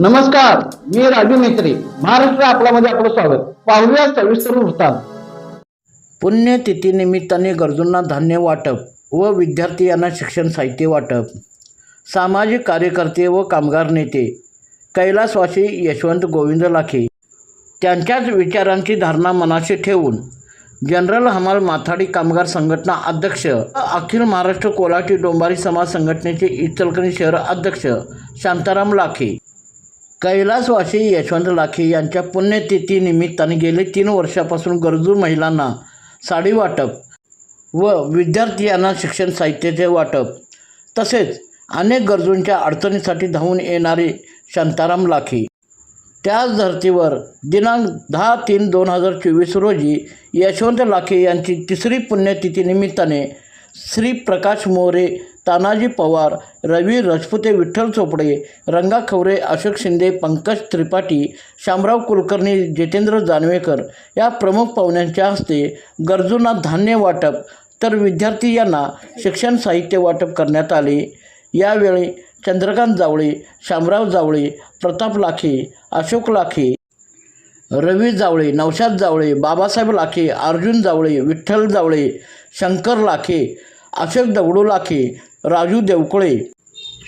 नमस्कार मी राजू मेत्री महाराष्ट्र आपल्यामध्ये आपलं स्वागत. पाहूया सविस्तर वृत्तांत. पुण्यतिथीनिमित्ताने गरजूंना धान्य वाटप व विद्यार्थी यांना शिक्षण साहित्य वाटप. सामाजिक कार्यकर्ते व कामगार नेते कैलासवासी यशवंत गोविंद लाखे. त्यांच्याच विचारांची धारणा मनाशी ठेवून जनरल हमाल माथाडी कामगार संघटना अध्यक्ष अखिल महाराष्ट्र कोलाटी डोंबारी समाज संघटनेचे इचलकणी शहर अध्यक्ष शांताराम लाखे. कैलासवासी यशवंत लाखे यांच्या पुण्यतिथी निमित्ताने गेले तीन वर्षापासून गरजू महिलांना साडी वाटप व विद्यार्थी शिक्षण साहित्याचे वाटप. तसेच अनेक गरजूंच्या अडचणीसाठी धावून येणारे शांताराम लाखे. त्याच धर्तीवर दिनांक दहा तीन दोन हजार चोवीस रोजी यशवंत लाखे यांची तिसरी पुण्यतिथी निमित्ताने श्री प्रकाश मोरे तानाजी पवार रवी रजपुते विठ्ठल चोपडे रंगा खवरे अशोक शिंदे पंकज त्रिपाठी शामराव कुलकर्णी जितेंद्र जानवेकर या प्रमुख पाहुण्यांच्या हस्ते गरजूंना धान्य वाटप तर विद्यार्थी यांना शिक्षण साहित्य वाटप करण्यात आले. यावेळी चंद्रकांत जावळे शामराव जावळे प्रताप लाखे अशोक लाखे रवी जावळे नवशाद जावळे बाबासाहेब लाखे अर्जुन जावळे विठ्ठल जावळे शंकर लाखे अशोक दगडू लाखे राजू देवकुळे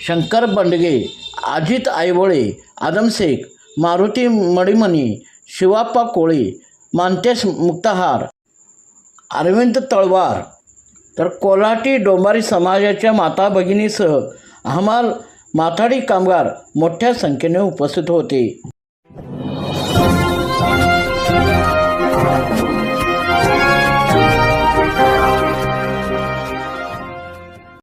शंकर बंडगे अजित आयवळे आदमशेख मारुती मडिमणी शिवाप्पा कोळे मांतेश मुक्ताहार अरविंद तळवार. तर कोल्हाटी डोंबारी समाजाच्या माता भगिनीसह हमाल माथाडी कामगार मोठ्या संख्येने उपस्थित होते.